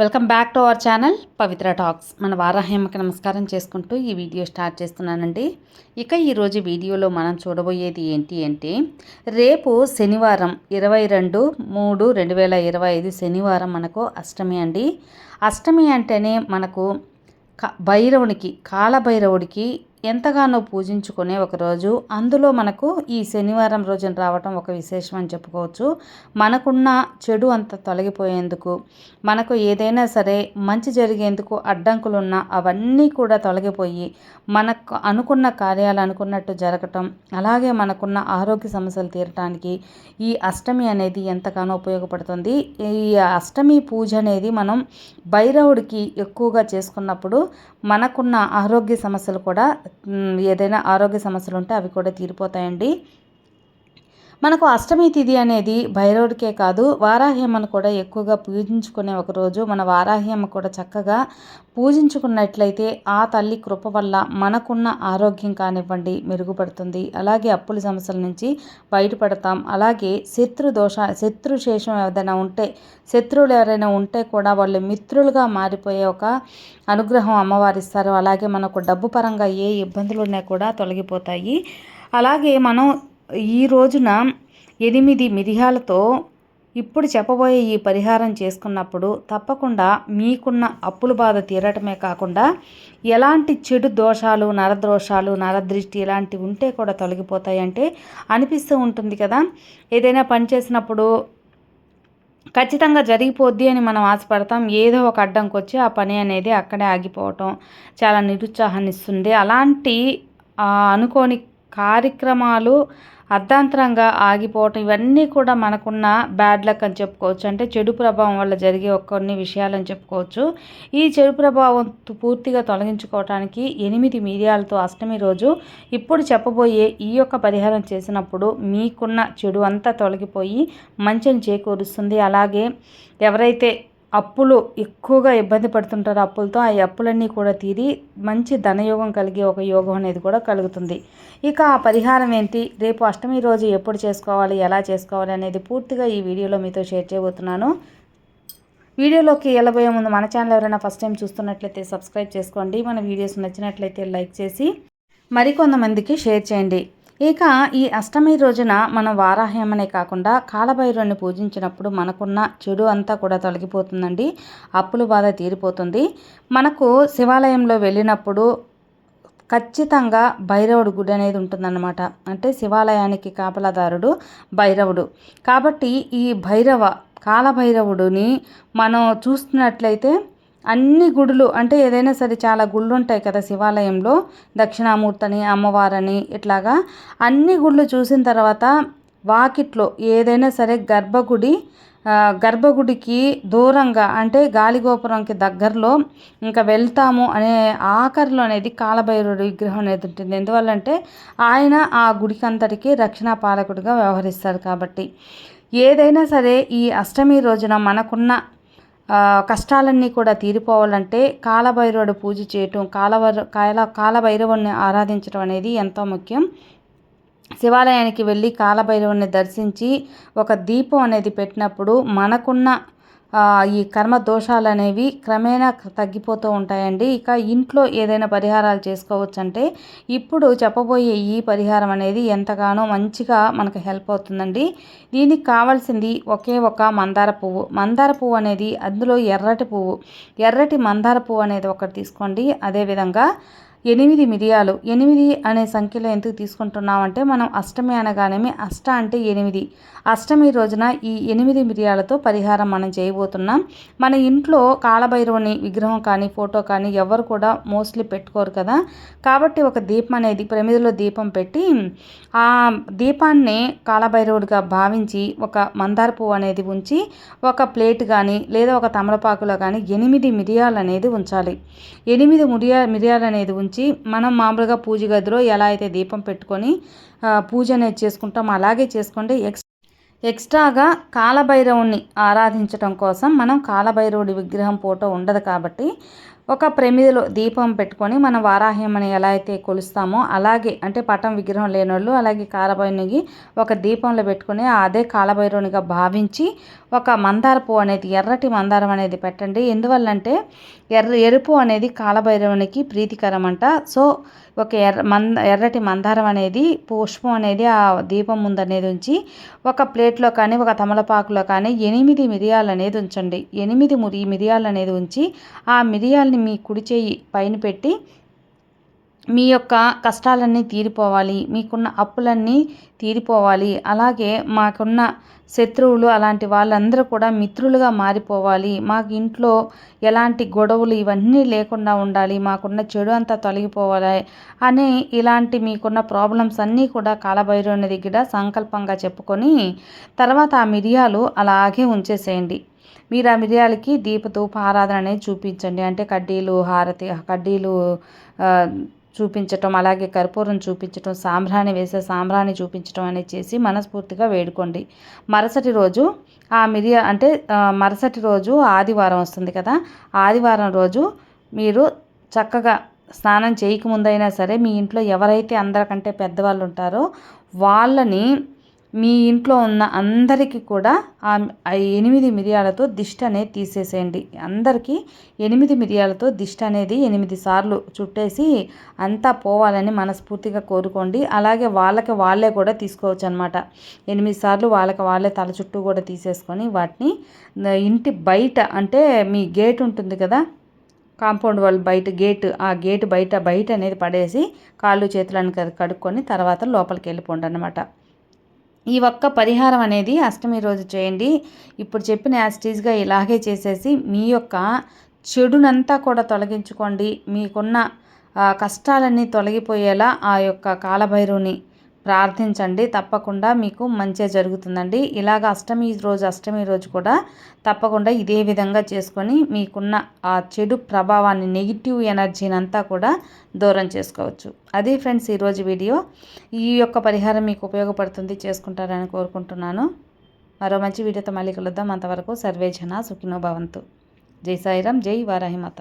Welcome back to our channel Pavitra talks. మన వారాహ్యమ్మకి నమస్కారం చేసుకుంటూ ఈ వీడియో స్టార్ట్ చేస్తున్నానండి. ఇక ఈరోజు వీడియోలో మనం చూడబోయేది ఏంటి అంటే రేపు శనివారం ఇరవై రెండు మూడు రెండు వేల ఇరవై ఐదు శనివారం మనకు అష్టమి అండి. అష్టమి అంటేనే మనకు క భైరవునికి కాలభైరవుడికి ఎంతగానో పూజించుకునే ఒకరోజు అందులో మనకు ఈ శనివారం రోజున రావటం ఒక విశేషం అని చెప్పుకోవచ్చు. మనకున్న చెడు అంత తొలగిపోయేందుకు మనకు ఏదైనా సరే మంచి జరిగేందుకు అడ్డంకులున్న అవన్నీ కూడా తొలగిపోయి మనకు అనుకున్న కార్యాలు అనుకున్నట్టు జరగటం అలాగే మనకున్న ఆరోగ్య సమస్యలు తీరటానికి ఈ అష్టమి అనేది ఎంతగానో ఉపయోగపడుతుంది. ఈ అష్టమి పూజ అనేది మనం భైరవుడికి ఎక్కువగా చేసుకున్నప్పుడు మనకున్న ఆరోగ్య సమస్యలు కూడా ఏదైనా ఆరోగ్య సమస్యలు ఉంటే అవి కూడా తీరిపోతాయండి. మనకు అష్టమి తిథి అనేది భైరవుడికే కాదు వారాహ్యమ్మను కూడా ఎక్కువగా పూజించుకునే ఒక రోజు. మన వారాహ్యమ్మ కూడా చక్కగా పూజించుకున్నట్లయితే ఆ తల్లి కృప వల్ల మనకున్న ఆరోగ్యం కానివ్వండి మెరుగుపడుతుంది. అలాగే అప్పుల సమస్యల నుంచి బయటపడతాం. అలాగే శత్రు దోష శత్రు శేషం ఏదైనా ఉంటే శత్రువులు ఎవరైనా ఉంటే కూడా వాళ్ళు మిత్రులుగా మారిపోయే ఒక అనుగ్రహం అమ్మవారిస్తారు అలాగే మనకు డబ్బు పరంగా ఏ ఇబ్బందులు ఉన్నా కూడా తొలగిపోతాయి. అలాగే మనం ఈ రోజున ఎనిమిది మిరియాలతో ఇప్పుడు చెప్పబోయే ఈ పరిహారం చేసుకున్నప్పుడు తప్పకుండా మీకున్న అప్పుల బాధ తీరటమే కాకుండా ఎలాంటి చెడు దోషాలు నరదోషాలు నరదృష్టి ఇలాంటివి ఉంటే కూడా తొలగిపోతాయంటే అనిపిస్తూ ఉంటుంది కదా. ఏదైనా పని చేసినప్పుడు ఖచ్చితంగా జరిగిపోద్ది అని మనం ఆశపడతాం. ఏదో ఒక అడ్డంకి వచ్చి ఆ పని అనేది అక్కడే ఆగిపోవటం చాలా నిరుత్సాహాన్ని ఇస్తుంది అలాంటి అనుకోని కార్యక్రమాలు అర్ధాంతరంగా ఆగిపోవటం ఇవన్నీ కూడా మనకున్న బ్యాడ్ లక్ అని చెప్పుకోవచ్చు. అంటే చెడు ప్రభావం వల్ల జరిగే కొన్ని విషయాలని చెప్పుకోవచ్చు. ఈ చెడు ప్రభావం పూర్తిగా తొలగించుకోవటానికి ఎనిమిది మీడియాలతో అష్టమి రోజు ఇప్పుడు చెప్పబోయే ఈ యొక్క పరిహారం చేసినప్పుడు మీకున్న చెడు అంతా తొలగిపోయి మంచిని చేకూరుస్తుంది. అలాగే ఎవరైతే అప్పులు ఎక్కువగా ఇబ్బంది పడుతుంటారు అప్పులతో ఆ అప్పులన్నీ కూడా తీరి మంచి ధనయోగం కలిగే ఒక యోగం అనేది కూడా కలుగుతుంది. ఇక ఆ పరిహారం ఏంటి? రేపు అష్టమి రోజు ఎప్పుడు చేసుకోవాలి? ఎలా చేసుకోవాలి? అనేది పూర్తిగా ఈ వీడియోలో మీతో షేర్ చేయబోతున్నాను. వీడియోలోకి వెళ్ళబోయే ముందు మన ఛానల్ ఎవరైనా ఫస్ట్ టైం చూస్తున్నట్లయితే సబ్స్క్రైబ్ చేసుకోండి. మన వీడియోస్ నచ్చినట్లయితే లైక్ చేసి మరికొంతమందికి షేర్ చేయండి. ఇక ఈ అష్టమి రోజున మనం వారాహ్యమనే కాకుండా కాలభైరుని పూజించినప్పుడు మనకున్న చెడు అంతా కూడా తొలగిపోతుందండి. అప్పుల బాధ తీరిపోతుంది. మనకు శివాలయంలో వెళ్ళినప్పుడు ఖచ్చితంగా భైరవుడు గుడి అనేది ఉంటుందన్నమాట. అంటే శివాలయానికి కాపలాదారుడు భైరవుడు. కాబట్టి ఈ భైరవ కాలభైరవుడిని మనం చూస్తున్నట్లయితే అన్ని గుడులు అంటే ఏదైనా సరే చాలా గుళ్ళు ఉంటాయి కదా శివాలయంలో. దక్షిణామూర్తని అమ్మవారని ఇట్లాగా అన్ని గుళ్ళు చూసిన తర్వాత వాకిట్లో ఏదైనా సరే గర్భగుడి గర్భగుడికి దూరంగా అంటే గాలిగోపురంకి దగ్గరలో ఇంకా వెళ్తాము అనే ఆఖరిలో అనేది కాలభైరుడు విగ్రహం అనేది ఉంటుంది. ఎందువల్లంటే ఆయన ఆ గుడికి అంతటికి రక్షణ పాలకుడిగా వ్యవహరిస్తారు కాబట్టి. ఏదైనా సరే ఈ అష్టమి రోజున మనకున్న కష్టాలన్నీ కూడా తీరిపోవాలంటే కాలభైరవుడు పూజ చేయటం కాలభైర కాల కాలభైరవుని ఆరాధించడం అనేది ఎంతో ముఖ్యం. శివాలయానికి వెళ్ళి కాలభైరవుని దర్శించి ఒక దీపం అనేది పెట్టినప్పుడు మనకున్న ఈ కర్మ దోషాలు అనేవి క్రమేణా తగ్గిపోతూ ఉంటాయండి. ఇక ఇంట్లో ఏదైనా పరిహారాలు చేసుకోవచ్చంటే ఇప్పుడు చెప్పబోయే ఈ పరిహారం అనేది ఎంతగానో మంచిగా మనకు హెల్ప్ అవుతుందండి. దీనికి కావాల్సింది ఒకే ఒక మందార పువ్వు. మందార పువ్వు అనేది అందులో ఎర్రటి పువ్వు. ఎర్రటి మందార పువ్వు అనేది ఒకటి తీసుకోండి. అదేవిధంగా ఎనిమిది మిరియాలు. ఎనిమిది అనే సంఖ్యలో ఎందుకు తీసుకుంటున్నామంటే మనం అష్టమి అనగానే అష్ట అంటే ఎనిమిది. అష్టమి రోజున ఈ ఎనిమిది మిరియాలతో పరిహారం మనం చేయబోతున్నాం. మన ఇంట్లో కాలభైరవుని విగ్రహం కానీ ఫోటో కానీ ఎవరు కూడా మోస్ట్లీ పెట్టుకోరు కదా. కాబట్టి ఒక దీపం అనేది ప్రమిదిలో దీపం పెట్టి ఆ దీపాన్ని కాలభైరవుడిగా భావించి ఒక మందార పువ్వు అనేది ఉంచి ఒక ప్లేట్ కానీ లేదా ఒక తమలపాకులో కానీ ఎనిమిది మిరియాలు అనేది ఉంచాలి. ఎనిమిది మిరియా మిరియాలు అనేది ఉంచి మనం మామూలుగా పూజ గదిలో ఎలా అయితే దీపం పెట్టుకొని పూజ అనేది చేసుకుంటాం అలాగే చేసుకోండి. ఎక్స్ ఎక్స్ట్రాగా కాలభైరవుని ఆరాధించడం కోసం మనం కాలభైరవుడి విగ్రహం ఫోటో ఉండదు కాబట్టి ఒక ప్రమిదిలో దీపం పెట్టుకొని మన వారాహ్యమని ఎలా అయితే కొలుస్తామో అలాగే అంటే పటం విగ్రహం లేని వాళ్ళు అలాగే కాలభైరునికి ఒక దీపంలో పెట్టుకొని అదే కాలభైరునిగా భావించి ఒక మందార పువ్వు అనేది ఎర్రటి మందారం అనేది పెట్టండి. ఎందువల్లంటే ఎర్ర ఎరుపు అనేది కాలభైరవునికి ప్రీతికరమంట. సో ఒక ఎర్ర మంద ఎర్రటి మందారం అనేది పుష్పం అనేది ఆ దీపం ముందు అనేది ఉంచి ఒక ప్లేట్లో కానీ ఒక తమలపాకులో కానీ ఎనిమిది మిరియాలు అనేది ఉంచండి. ఎనిమిది మురి మిరియాలు అనేది ఉంచి ఆ మిరియాలని మీ కుడి చేయి పైన పెట్టి మీ యొక్క కష్టాలన్నీ తీరిపోవాలి మీకున్న అప్పులన్నీ తీరిపోవాలి. అలాగే మాకున్న శత్రువులు అలాంటి వాళ్ళందరూ కూడా మిత్రులుగా మారిపోవాలి. మాకు ఇంట్లో ఎలాంటి గొడవలు ఇవన్నీ లేకుండా ఉండాలి. మాకున్న చెడు అంతా తొలగిపోవాలి అని ఇలాంటి మీకున్న ప్రాబ్లమ్స్ అన్నీ కూడా కాలభైరవుని దగ్గర సంకల్పంగా చెప్పుకొని తర్వాత ఆ మిరియాలు అలాగే ఉంచేసేయండి. మీరు ఆ మిరియాలకి దీపధూప ఆరాధన అనేది చూపించండి. అంటే కడ్డీలు హారతి కడ్డీలు చూపించటం అలాగే కర్పూరం చూపించటం సాంబ్రాణి వేసే సాంబ్రాణి చూపించటం అనేది చేసి మనస్ఫూర్తిగా వేడుకోండి. మరుసటి రోజు ఆ మిరియా అంటే మరుసటి రోజు ఆదివారం వస్తుంది కదా ఆదివారం రోజు మీరు చక్కగా స్నానం చేయకముందైనా సరే మీ ఇంట్లో ఎవరైతే అందరికంటే పెద్దవాళ్ళు ఉంటారో వాళ్ళని మీ ఇంట్లో ఉన్న అందరికీ కూడా ఆ ఎనిమిది మిరియాలతో దిష్టి అనేది తీసేసేయండి. అందరికీ ఎనిమిది మిరియాలతో దిష్టి అనేది ఎనిమిది సార్లు చుట్టేసి అంతా పోవాలని మనస్ఫూర్తిగా కోరుకోండి. అలాగే వాళ్ళకి వాళ్ళే కూడా తీసుకోవచ్చు అనమాట ఎనిమిది సార్లు వాళ్ళకి వాళ్ళే తల చుట్టూ కూడా తీసేసుకొని వాటిని ఇంటి బయట అంటే మీ గేట్ ఉంటుంది కదా కాంపౌండ్ వాళ్ళు బయట గేట్ ఆ గేట్ బయట బయట అనేది పడేసి కాళ్ళు చేతులను కడుక్కొని తర్వాత లోపలికి వెళ్ళిపోండి అనమాట ఈ ఒక్క పరిహారం అనేది అష్టమి రోజు చేయండి. ఇప్పుడు చెప్పిన యాస్టీజ్గా ఇలాగే చేసేసి మీ యొక్క చెడునంతా కూడా తొలగించుకోండి. మీకున్న కష్టాలన్నీ తొలగిపోయేలా ఆ యొక్క కాలభైరుని ప్రార్థించండి. తప్పకుండా మీకు మంచిగా జరుగుతుందండి. ఇలాగ అష్టమి రోజు అష్టమి రోజు కూడా తప్పకుండా ఇదే విధంగా చేసుకొని మీకున్న ఆ చెడు ప్రభావాన్ని నెగిటివ్ ఎనర్జీని అంతా కూడా దూరం చేసుకోవచ్చు. అది ఫ్రెండ్స్ ఈరోజు వీడియో ఈ యొక్క పరిహారం మీకు ఉపయోగపడుతుంది చేసుకుంటారని కోరుకుంటున్నాను. మరో మంచి వీడియోతో మళ్ళీ కలుద్దాం. అంతవరకు సర్వే జన సుఖినో భవంతు. జై సాయిరాం జై వారాహిమాత.